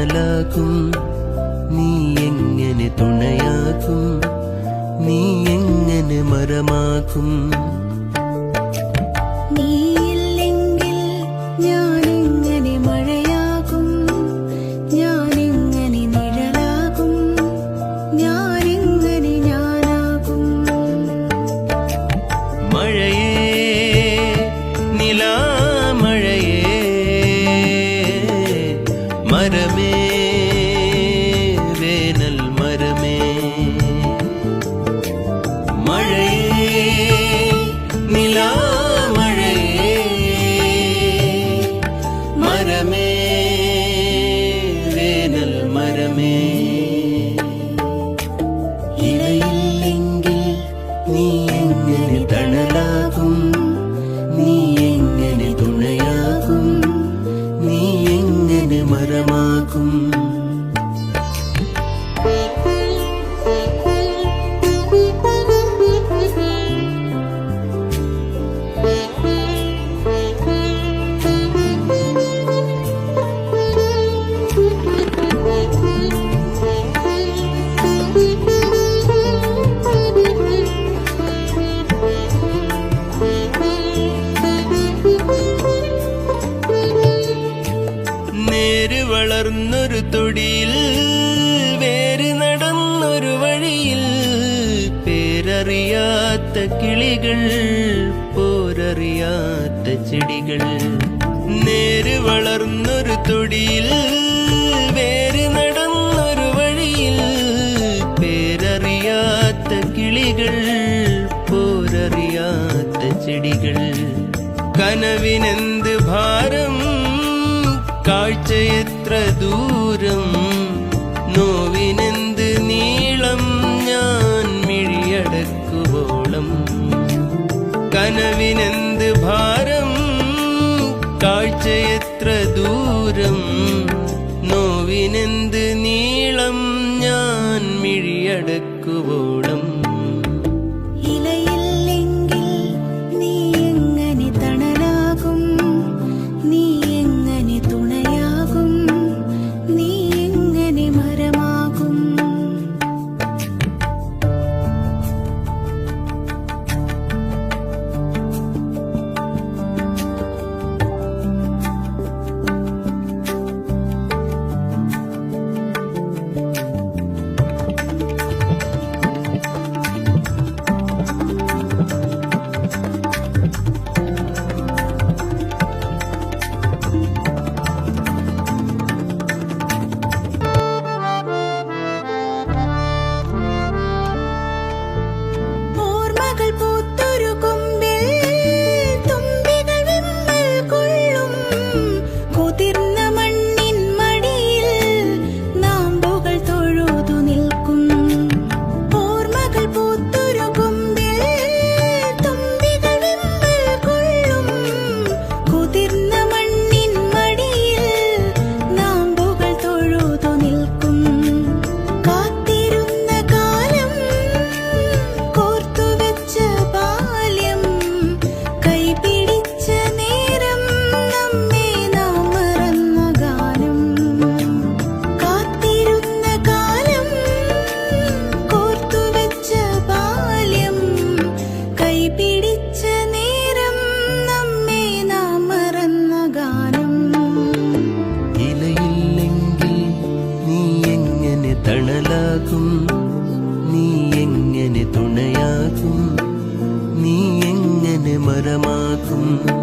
തണലാക്കും നീ എങ്ങനെ തുണയാക്കും? നീ എങ്ങനെ മരമാകും നീയില്ലെങ്കിൽ മരമേ വേനൽ മരമേ. ഇലയില്ലെങ്കിൽ നീ എങ്ങനെ തണലാകും? നീ എങ്ങനെ തുണയാകും? നീ എങ്ങനെ മരമാകും? നേര് വളർന്നൊരു തൊടിയിൽ വേര് നടന്നൊരു വഴിയിൽ. പേരറിയാത്ത കിളികൾ പോരറിയാത്ത ചെടികൾ. നേര് വളർന്നൊരു തൊടിയിൽ വേര് നടന്നൊരു വഴിയിൽ. പേരറിയാത്ത കിളികൾ പോരറിയാത്ത ചെടികൾ. കനവിനെന്ത് ഭാരം കാഴ്ച എത്ര ദൂരം? നോവിനെന്ത് നീളം? ഞാൻ മിഴിയടക്കുവോളം. കനവിനെന്ത് ഭാരം? കാഴ്ച എത്ര ദൂരം? നോവിനെന്ത് നീളം? ഞാൻ മിഴിയടക്കുവോളം മരമാകും